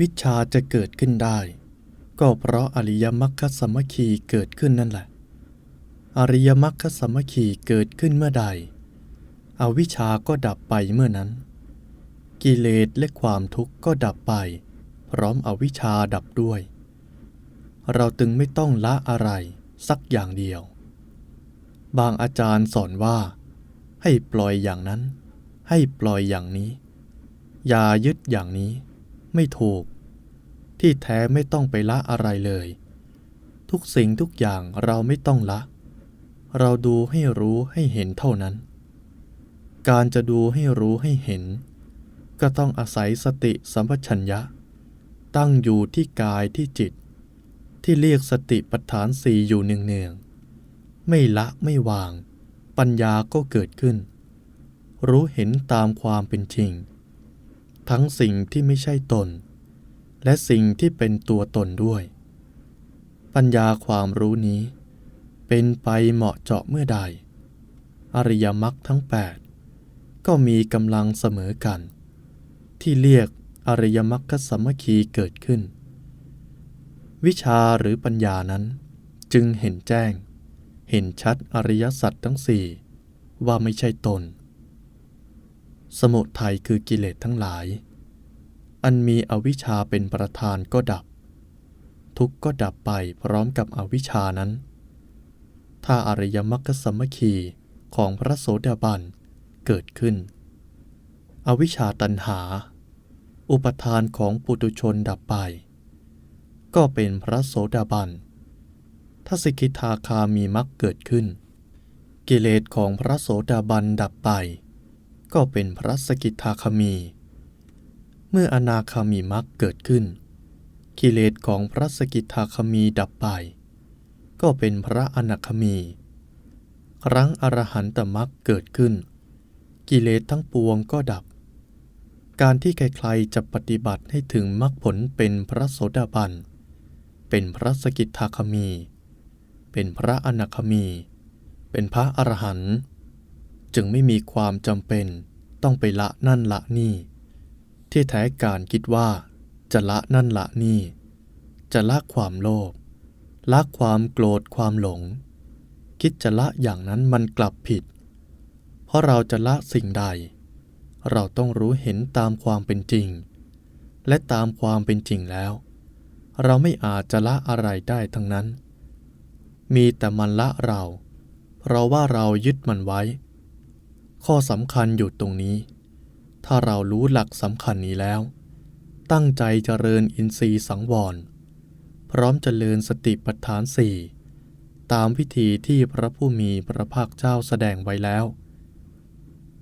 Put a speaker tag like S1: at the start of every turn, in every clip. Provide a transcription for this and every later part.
S1: วิชาจะเกิดขึ้นได้ ก็เพราะอริยมรรคสมมัคคีเกิดขึ้นนั่นแหละ อริยมรรคสมมัคคีเกิดขึ้นเมื่อใด อวิชาก็ดับไปเมื่อนั้น กิเลสและความทุกข์ก็ดับไป พร้อมอวิชชาดับด้วย เราตึงไม่ต้องละอะไรสักอย่างเดียว บางอาจารย์สอนว่า ให้ปล่อยอย่างนั้น ให้ปล่อยอย่างนี้ อย่ายึดอย่างนี้ ไม่ถูก ที่แท้ไม่ต้องไปละอะไรเลย ทุกสิ่งทุกอย่างเราไม่ต้องละ เราดูให้รู้ให้เห็นเท่านั้น การจะดูให้รู้ให้เห็น ก็ต้องอาศัยสติสัมปชัญญะ ตั้งอยู่ที่กายที่จิต ที่เรียกสติปัฏฐานสี่อยู่เนืองๆไม่ละไม่วาง ปัญญาก็เกิดขึ้น รู้เห็นตามความเป็นจริง ทั้งสิ่งที่ไม่ใช่ตน และสิ่งที่เป็นตัวตนด้วย ปัญญาความรู้นี้ เป็นไปเหมาะเจาะเมื่อใด อริยมรรคทั้ง 8 ก็มีกำลังเสมอกัน ที่เรียกอริยมรรคสมมัคคีเกิดขึ้น วิชาหรือปัญญานั้นจึงเห็นแจ้ง เห็นชัดอริยสัจทั้งสี่ว่าไม่ใช่ตน สมุทัยคือกิเลสทั้งหลาย อันมีอวิชชาเป็นประธานก็ดับ ทุกข์ก็ดับไปพร้อมกับอวิชชานั้น ถ้าอริยมรรคสมมคคีของพระโสดาบันเกิดขึ้น อวิชชาตันหา อุปทานของปุตุชนดับไป ก็เป็นพระโสดาบันถ้าสิกิทาคามีมรรคเกิดขึ้น กิเลสของพระโสดาบันดับไป ก็เป็นพระสกิทาคามี เมื่ออนาคามีมรรคเกิดขึ้น กิเลสของพระสกิทาคามีดับไป ก็เป็นพระอนาคามี ครั้งอรหันตมรรคเกิดขึ้น กิเลสทั้งปวงก็ดับ การที่ใครๆจะปฏิบัติให้ถึงมรรคผลเป็นพระโสดาบัน เป็นพระสกิทาคามี เป็นพระอนาคามี เป็นพระอรหันต์ จึงไม่มีความจำเป็นต้องไปละนั่นละนี่ ที่แท้การคิดว่าจะละนั่นละนี่ จะละความโลภละความโกรธความหลง คิดจะละอย่างนั้นมันกลับผิด เพราะเราจะละสิ่งใด เราต้องรู้เห็นตามความเป็นจริง และตามความเป็นจริงแล้ว เราไม่อาจจะละอะไรได้ทั้งนั้น มีแต่มันละเรา เพราะว่าเรายึดมันไว้ ข้อสำคัญอยู่ตรงนี้ ถ้าเรารู้หลักสำคัญนี้แล้ว ตั้งใจเจริญอินทรีย์สังวร พร้อมเจริญสติปัฏฐานสี่ตามวิธีที่พระผู้มีพระภาคเจ้าแสดงไว้แล้ว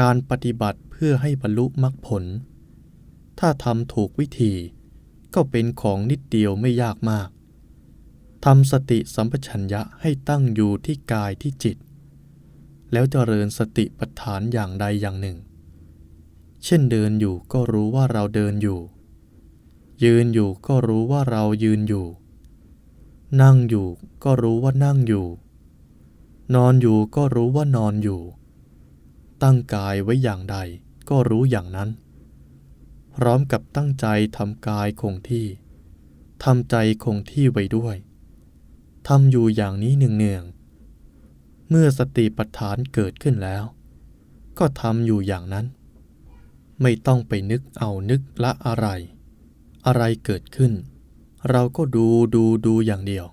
S1: การปฏิบัติเพื่อให้บรรลุมรรคผล ถ้าทำถูกวิธีก็เป็นของนิดเดียวไม่ยากมากทำสติสัมปชัญญะให้ตั้งอยู่ที่กายที่จิต แล้วเจริญสติปัฏฐานอย่างใดอย่างหนึ่ง เช่นเดินอยู่ก็รู้ว่าเราเดินอยู่ ยืนอยู่ก็รู้ว่าเรายืนอยู่ นั่งอยู่ก็รู้ว่านั่งอยู่ นอนอยู่ก็รู้ว่านอนอยู่ ตั้งกายไว้อย่างใดก็รู้อย่างนั้น พร้อมกับตั้งใจทำกายคงที่ทำใจคงที่ไว้ด้วยทำอยู่อย่างนี้เนืองๆ เมื่อสติปัฏฐานเกิดขึ้นแล้ว ก็ทำอยู่อย่างนั้น ไม่ต้องไปนึกเอานึกละอะไร อะไรเกิดขึ้น เราก็ดูดูดูอย่างเดียว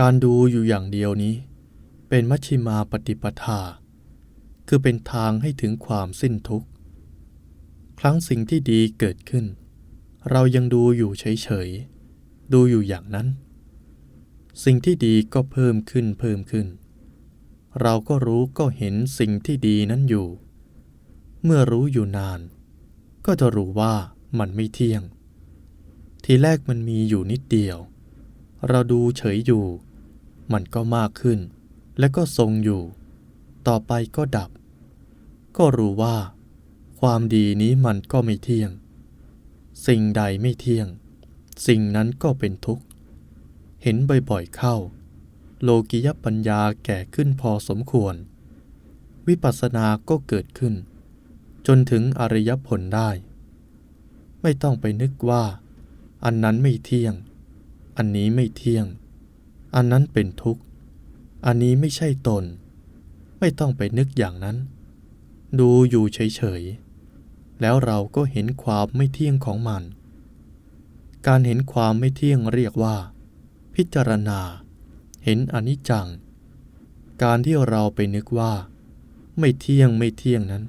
S1: การดูอยู่อย่างเดียวนี้ เป็นมัชฌิมาปฏิปทา คือเป็นทางให้ถึงความสิ้นทุกข์ ครั้งสิ่งที่ดีเกิดขึ้น เรายังดูอยู่เฉยๆ ดูอยู่อย่างนั้น สิ่งที่ดีก็เพิ่มขึ้นเพิ่มขึ้น เราก็รู้ก็เห็นสิ่งที่ดีนั้นอยู่ เมื่อรู้อยู่นาน ก็จะรู้ว่ามันไม่เที่ยง ทีแรกมันมีอยู่นิดเดียว เราดูเฉยอยู่ มันก็มากขึ้น และก็ทรงอยู่ ต่อไปก็ดับ ก็รู้ว่า ความดีนี้มันก็ไม่เที่ยง สิ่งใดไม่เที่ยง สิ่งนั้นก็เป็นทุกข์ เห็นบ่อยๆเข้า โลกิยปัญญาแก่ขึ้นพอสมควร วิปัสสนาก็เกิดขึ้น จนถึงอริยผลได้ ไม่ต้องไปนึกว่า อันนั้นไม่เที่ยง อันนี้ไม่เที่ยง อันนั้นเป็นทุกข์ อันนี้ไม่ใช่ตน ไม่ต้องไปนึกอย่างนั้น ดูอยู่เฉยๆ แล้วเราก็เห็นความไม่เที่ยงของมัน การเห็นความไม่เที่ยงเรียกว่า พิจารณา เห็นอนิจจัง การที่เราไปนึกว่า ไม่เที่ยงไม่เที่ยงนั้น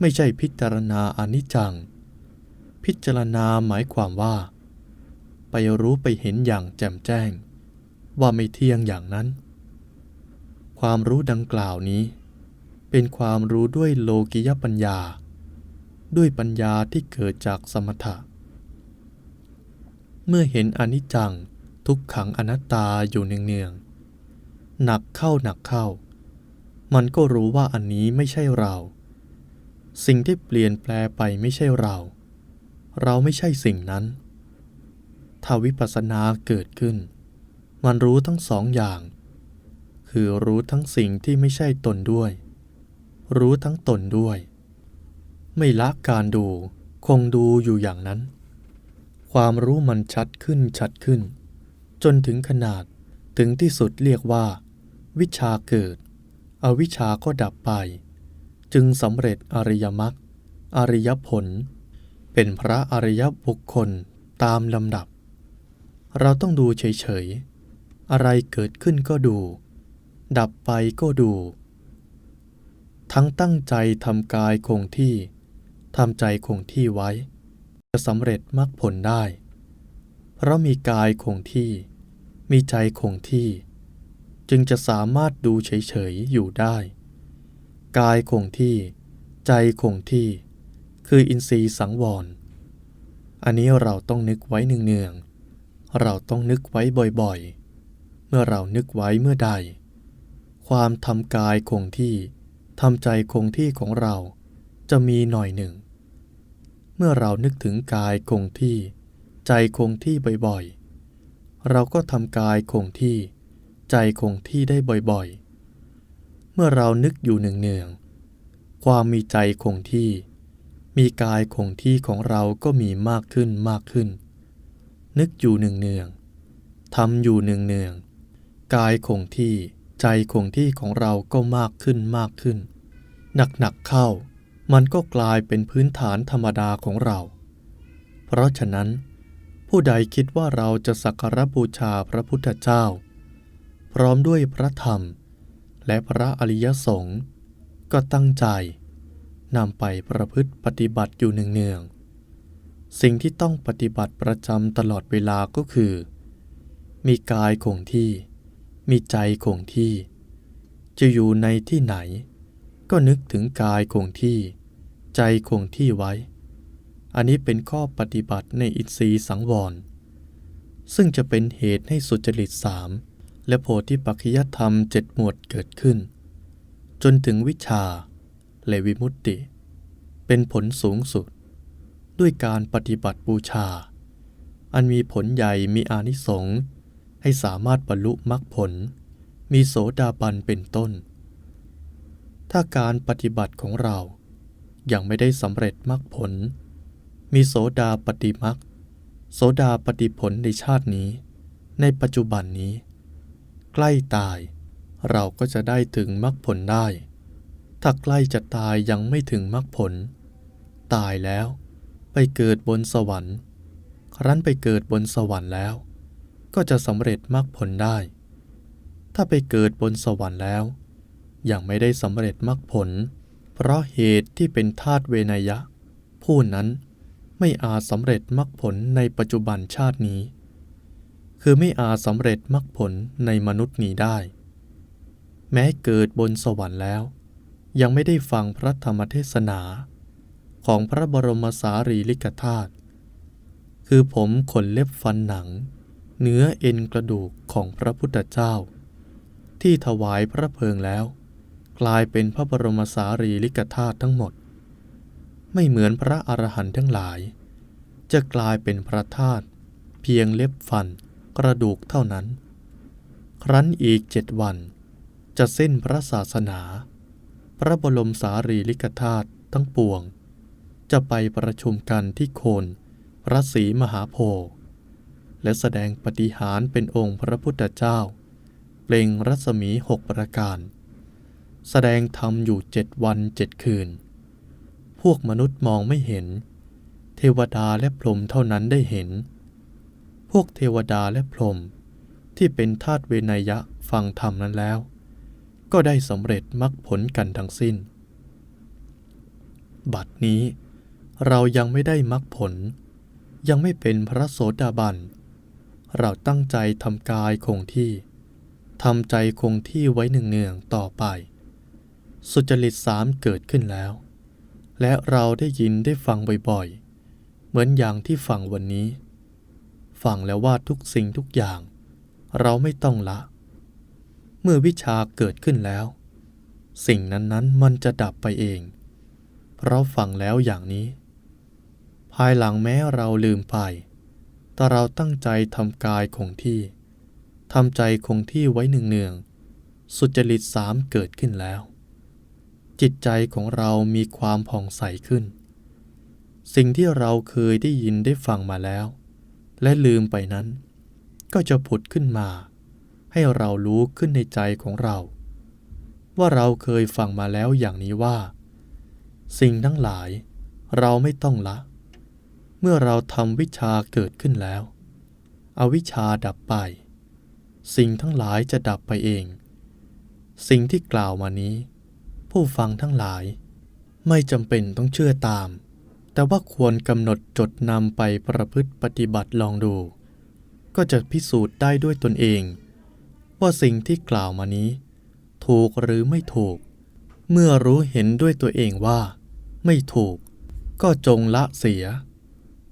S1: ไม่ใช่พิจารณาอนิจจัง พิจารณาหมายความว่า ไปรู้ไปเห็นอย่างแจ่มแจ้ง ว่าไม่เที่ยงอย่างนั้น ความรู้ดังกล่าวนี้ เป็นความรู้ด้วยโลกิยปัญญา ด้วยปัญญาที่เกิดจากสมถะ เมื่อเห็นอนิจจัง ทุกขังอนัตตาอยู่เนืองๆหนักเข้าหนักเข้า มันก็รู้ว่าอันนี้ไม่ใช่เรา สิ่งที่เปลี่ยนแปลไปไม่ใช่เรา เราไม่ใช่สิ่งนั้น ถ้าวิปัสสนาเกิดขึ้น มันรู้ทั้งสองอย่าง คือรู้ทั้งสิ่งที่ไม่ใช่ตนด้วย รู้ทั้งตนด้วย ไม่ละการดูคงดูอยู่อย่างนั้น ความรู้มันชัดขึ้นชัดขึ้น จนถึงขนาดถึงที่สุดเรียกว่า วิชาเกิด อวิชาก็ดับไป จึงสำเร็จอริยมรรคอริยผล เป็นพระอริยบุคคลตามลำดับ เราต้องดูเฉยๆ อะไรเกิดขึ้นก็ดู ดับไปก็ดู ทั้งตั้งใจทำกายคงที่ทำใจคงที่ไว้ จะสำเร็จมรรคผลได้ เพราะมีกายคงที่ มีใจคงที่ จึงจะสามารถดูเฉยๆอยู่ได้ กายคงที่ ใจคงที่ คืออินทรีย์สังวร อันนี้เราต้องนึกไว้เนืองๆเราต้องนึกไว้บ่อยๆ เมื่อเรานึกไว้เมื่อใด ความทำกายคงที่ทำใจคงที่ของเราจะมีหน่อยหนึ่ง เมื่อเรานึกถึงกายคงที่ ใจคงที่บ่อยๆ เราก็ทำกายคงที่ ใจคงที่ได้บ่อยๆ เมื่อเรานึกอยู่เนืองๆความมีใจคงที่ มีกายคงที่ของเราก็มีมากขึ้นมากขึ้น นึกอยู่เนืองๆทำอยู่เนืองๆกายคงที่ใจคงที่ของเราก็มากขึ้นมากขึ้น หนักๆเข้า มันก็กลายเป็นพื้นฐานธรรมดาของเรา เพราะฉะนั้น ผู้ใดคิดว่าเราจะสักการบูชาพระพุทธเจ้า พร้อมด้วยพระธรรม และพระอริยสงฆ์ก็ตั้งใจนำไปประพฤติปฏิบัติอยู่เนืองๆสิ่งที่ต้องปฏิบัติประจำตลอดเวลาก็คือ มีกายคงที่ มีใจคงที่ จะอยู่ในที่ไหน ก็นึกถึงกายคงที่ ใจคงที่ไว้ อันนี้เป็นข้อปฏิบัติในอินทรีย์สังวร ซึ่งจะเป็นเหตุให้สุจริตสามและโพธิปัจจยธรรมเจ็ดหมวดเกิดขึ้น จนถึงวิชาและวิมุตติ เป็นผลสูงสุด ด้วยการปฏิบัติบูชา อันมีผลใหญ่มีอานิสงส์ให้สามารถบรรลุมรรคผล มีโสดาบันเป็นต้น ถ้าการปฏิบัติของเรายังไม่ได้สำเร็จมรรคผล มีโสดาปฏิมรรคโสดาปฏิผลในชาตินี้ ในปัจจุบันนี้ ใกล้ตาย เราก็จะได้ถึงมรรคผลได้ ถ้าใกล้จะตายยังไม่ถึงมรรคผล ตายแล้วไปเกิดบนสวรรค์ ครั้นไปเกิดบนสวรรค์แล้ว ก็จะสำเร็จมรรคผลได้ ถ้าไปเกิดบนสวรรค์แล้ว ยังไม่ได้สำเร็จมรรคผล เพราะเหตุที่เป็นธาตุเวนยะ ผู้นั้น ไม่อาจสำเร็จมรรคผลในปัจจุบันชาตินี้ คือไม่อาจสำเร็จมรรคผลในมนุษย์นี้ได้ แม้เกิดบนสวรรค์แล้ว ยังไม่ได้ฟังพระธรรมเทศนา ของพระบรมสารีริกธาตุคือผมขนเล็บฟันหนัง เนื้อเอ็นกระดูกของพระพุทธเจ้า ที่ถวายพระเพลิงแล้ว กลายเป็นพระบรมสารีริกธาตุทั้งหมด ไม่เหมือนพระอรหันต์ทั้งหลาย จะกลายเป็นพระธาตุเพียงเล็บฟันกระดูกเท่านั้น ครั้นอีกเจ็ดวัน จะสิ้นพระศาสนา พระบรมสารีริกธาตุทั้งปวง จะไปประชุมกันที่โคนพระศรีมหาโพธิ์และแสดงปฏิหารเป็นองค์พระพุทธเจ้า เปล่งรัศมีหกประการ แสดงธรรมอยู่เจ็ดวันเจ็ดคืน พวกมนุษย์มองไม่เห็น เทวดาและพรหมเท่านั้นได้เห็น พวกเทวดาและพรหมที่เป็นทาสเวนยะฟังธรรมนั้นแล้ว ก็ได้สำเร็จมรรคผลกันทั้งสิ้น บัดนี้เรายังไม่ได้มรรคผล ยังไม่เป็นพระโสดาบัน เราตั้งใจทำกายคงที่ทำใจคงที่ไว้เนืองๆต่อไป สุจริตสามเกิดขึ้นแล้ว และเราได้ยินได้ฟังบ่อยๆ เหมือนอย่างที่ฟังวันนี้ ฟังแล้วว่าทุกสิ่งทุกอย่าง เราไม่ต้องละ เมื่อวิชาเกิดขึ้นแล้ว สิ่งนั้นๆมันจะดับไปเอง เพราะฟังแล้วอย่างนี้ ภายหลังแม้เราลืมไป แต่เราตั้งใจทำกายคงที่ทำใจคงที่ไว้เนืองๆสุจริตสามเกิดขึ้นแล้ว จิตใจของเรามีความผ่องใสขึ้น สิ่งที่เราเคยได้ยินได้ฟังมาแล้ว และลืมไปนั้น ก็จะผุดขึ้นมา ให้เรารู้ขึ้นในใจของเรา ว่าเราเคยฟังมาแล้วอย่างนี้ว่า สิ่งทั้งหลายเราไม่ต้องละ เมื่อเราทำวิชาเกิดขึ้นแล้ว อวิชชาดับไป สิ่งทั้งหลายจะดับไปเอง สิ่งที่กล่าวมานี้ ผู้ฟังทั้งหลาย ไม่จำเป็นต้องเชื่อตาม แต่ว่าควรกำหนดจดนำไปประพฤติปฏิบัติลองดู ก็จะพิสูจน์ได้ด้วยตนเอง ว่าสิ่งที่กล่าวมานี้ ถูกหรือไม่ถูก เมื่อรู้เห็นด้วยตัวเองว่า ไม่ถูก ก็จงละเสีย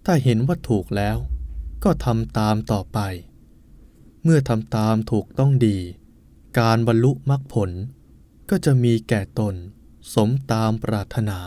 S1: ถ้าเห็นว่าถูกแล้ว ก็ทำตามต่อไป เมื่อทำตามถูกต้องดี การบรรลุมรรคผล ก็จะมีแก่ตนสมตามปรารถนา